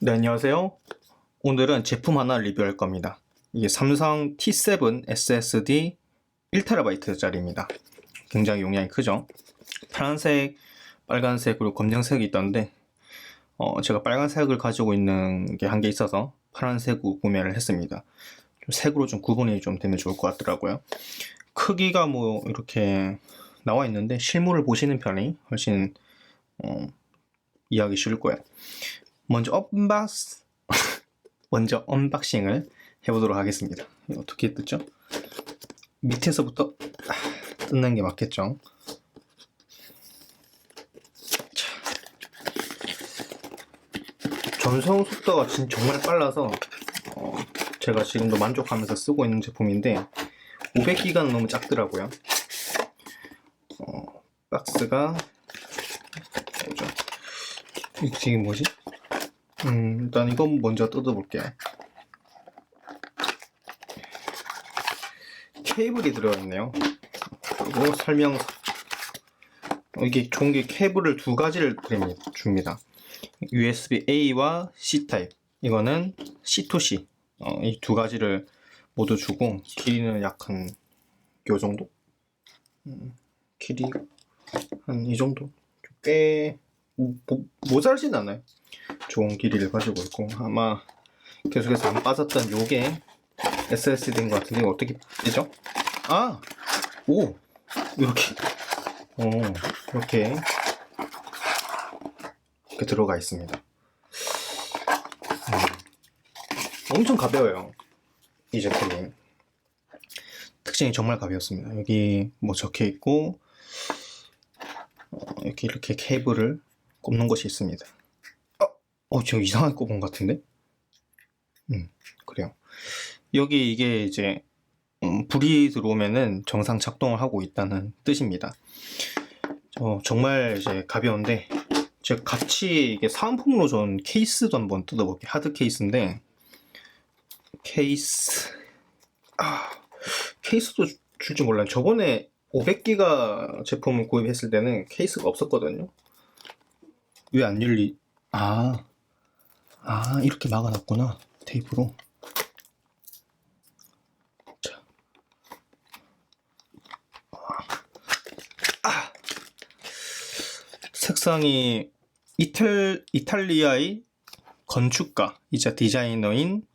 네, 안녕하세요. 오늘은 제품 하나 리뷰할 겁니다. 이게 삼성 T7 SSD 1TB짜리입니다. 굉장히 용량이 크죠? 파란색, 빨간색, 그리고 검정색이 있던데, 어, 제가 빨간색을 가지고 있는 게 한 개 있어서 파란색으로 구매를 했습니다. 좀 색으로 좀 구분이 좀 되면 좋을 것 같더라고요. 크기가 뭐 이렇게 나와 있는데 실물을 보시는 편이 훨씬 어, 이해하기 쉬울 거예요. 먼저 언박스 먼저 언박싱을 해보도록 하겠습니다. 어떻게 뜯죠? 밑에서부터 아, 뜯는 게 맞겠죠? 자. 전송 속도가 진 정말 빨라서 어, 제가 지금도 만족하면서 쓰고 있는 제품인데 500기가는 너무 작더라고요. 어, 박스가 뭐죠? 이게 뭐지? 음, 일단 이건 먼저 뜯어볼게요. 케이블이 들어있네요. 그리고 설명서. 어, 이게 좋은 게 케이블을 두 가지를 줍니다. USB-A와 C 타입. 이거는 C2C. 어, 이 두 가지를 모두 주고 길이는 약 한 요 정도? 음, 길이 한 이 정도? 꽤 모, 모자르진 않아요. 좋은 길이를 가지고 있고 아마 계속해서 안 빠졌던 요게 SSD인 것 같은데 어떻게 되죠? 아! 오! 이렇게 오 이렇게 이렇게 들어가 있습니다 음, 엄청 가벼워요 이 제품이 특징이 정말 가볍습니다 여기 뭐 적혀 있고 어, 이렇게 이렇게 케이블을 꼽는 곳이 있습니다 어, 지금 이상하게 꼽은 것 같은데? 음, 그래요. 여기 이게 이제, 음, 불이 들어오면은 정상 작동을 하고 있다는 뜻입니다. 어, 정말 이제 가벼운데, 제가 같이 이게 사은품으로 준 케이스도 한번 뜯어볼게요. 하드 케이스인데, 케이스, 아, 케이스도 줄 줄 몰라요. 저번에 500기가 제품을 구입했을 때는 케이스가 없었거든요. 왜 안 열리, 아, 아, 이렇게 막아놨구나. 테이프로. 자. 아. 색상이 이탈, 이탈리아의 건축가이자 디자이너인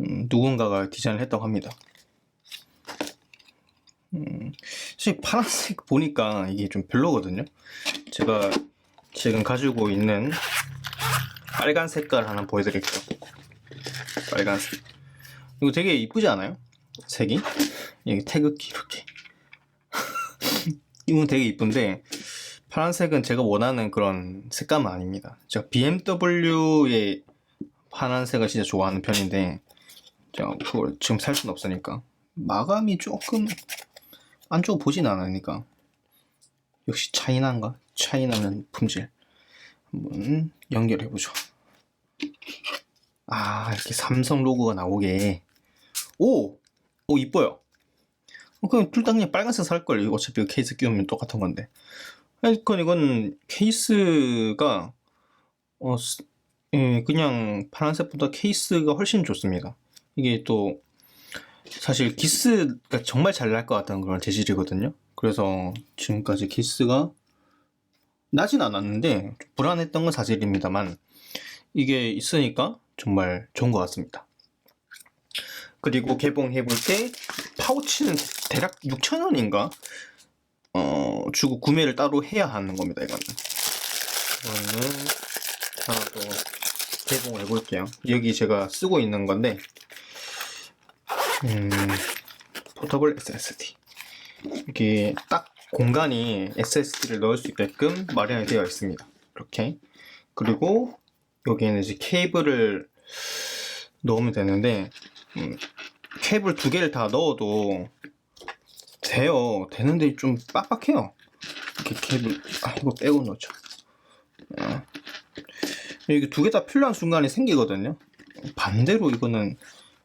음, 누군가가 디자인을 했다고 합니다. 음, 사실 파란색 보니까 이게 좀 별로거든요. 제가 지금 가지고 있는 빨간 색깔 하나 보여드릴게요. 빨간색. 이거 되게 이쁘지 않아요? 색이? 여기 태극기 이렇게. 이건 되게 이쁜데 파란색은 제가 원하는 그런 색감은 아닙니다. 제가 BMW의 파란색을 진짜 좋아하는 편인데 제가 그걸 지금 살 수는 없으니까 마감이 조금 안 좋아 보진 않으니까 역시 차이나인가? 차이 나는 품질 한번 연결해 보죠. 아, 이렇게 삼성 로고가 나오게. 오! 오, 이뻐요. 어, 그럼 둘 다 그냥 빨간색 살걸. 어차피 케이스 끼우면 똑같은 건데. 하여튼 이건 케이스가, 어, 예, 그냥 파란색보다 케이스가 훨씬 좋습니다. 이게 또, 사실 기스가 정말 잘 날 것 같다는 그런 재질이거든요. 그래서 지금까지 기스가 나진 않았는데 불안했던 건 사실입니다만 이게 있으니까 정말 좋은 것 같습니다. 그리고 개봉해 볼 때 파우치는 대략 6,000원인가 어, 주고 구매를 따로 해야 하는 겁니다. 이거는 이거는 하나 더 개봉을 해볼게요. 여기 제가 쓰고 있는 건데 음, 포터블 SSD 이게 딱 공간이 SSD를 넣을 수 있게끔 마련이 되어 있습니다. 이렇게 그리고 여기에는 이제 케이블을 넣으면 되는데 음, 케이블 두 개를 다 넣어도 돼요. 되는데 좀 빡빡해요. 이렇게 케이블 아 이거 빼고 넣죠. 어. 이게 두 개 다 필요한 순간이 생기거든요. 반대로 이거는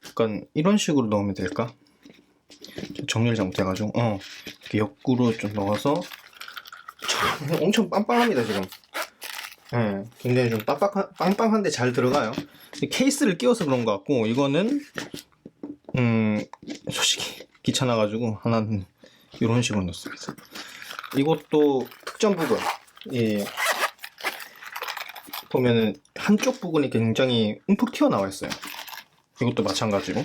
약간 이런 식으로 넣으면 될까? 정리를 잘못해가지고 어 옆구로 좀 넣어서 참, 엄청 빵빵합니다 지금 예, 굉장히 좀 빡빡한, 빵빵한데 잘 들어가요. 케이스를 끼워서 그런 것 같고, 이거는, 음, 솔직히 귀찮아가지고, 하나는 이런 식으로 넣습니다. 이것도 특정 부분, 예, 보면은 한쪽 부분이 굉장히 움푹 튀어나와 있어요. 이것도 마찬가지고,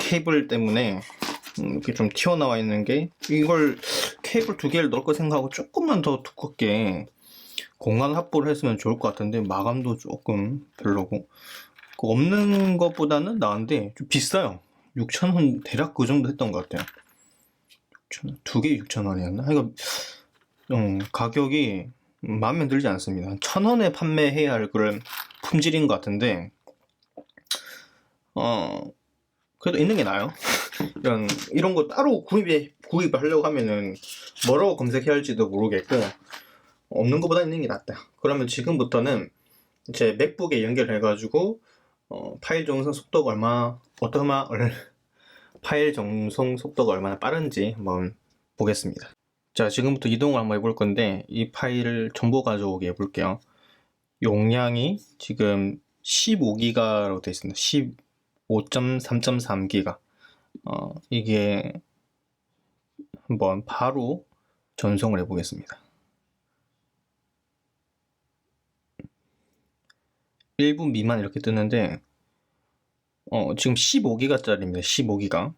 케이블 때문에, 음, 이렇게 좀 튀어나와 있는 게, 이걸 케이블 두 개를 넣을 거 생각하고 조금만 더 두껍게 공간 확보를 했으면 좋을 것 같은데 마감도 조금 별로고. 그 없는 것보다는 나은데 좀 비싸요. 6,000원 대략 그 정도 했던 것 같아요. 6,000원 두개 6,000원이었나? 이거 음, 가격이 마음에 들지 않습니다. 1,000원에 판매해야 할 그런 품질인 것 같은데 어 그래도 있는 게 나아요 이런 이런 거 따로 구입해 구입을 하려고 하면은 뭐라고 검색해야 할지도 모르겠고 없는 것보다 있는 게 낫다. 그러면 지금부터는 이제 맥북에 연결해가지고 어, 파일 정성 속도가 얼마 어떠마 얼 파일 정성 속도가 얼마나 빠른지 한번 보겠습니다. 자 지금부터 이동을 한번 해볼 건데 이 파일을 정보 가져오게 해볼게요. 용량이 지금 15기가로 되어 있습니다. 15.3.3기가 어, 이게 한번 바로 전송을 해보겠습니다. 1분 미만 이렇게 뜨는데 어, 지금 15기가짜리입니다. 15기가.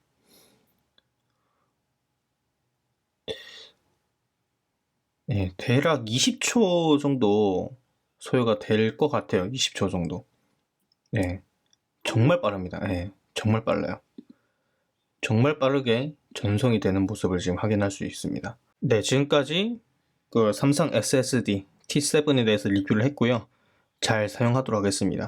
네, 대략 20초 정도 소요가 될 것 같아요. 20초 정도. 네, 정말 빠릅니다. 네, 정말 빨라요. 정말 빠르게 전송이 되는 모습을 지금 확인할 수 있습니다. 네, 지금까지 그 삼성 SSD T7에 대해서 리뷰를 했고요. 잘 사용하도록 하겠습니다.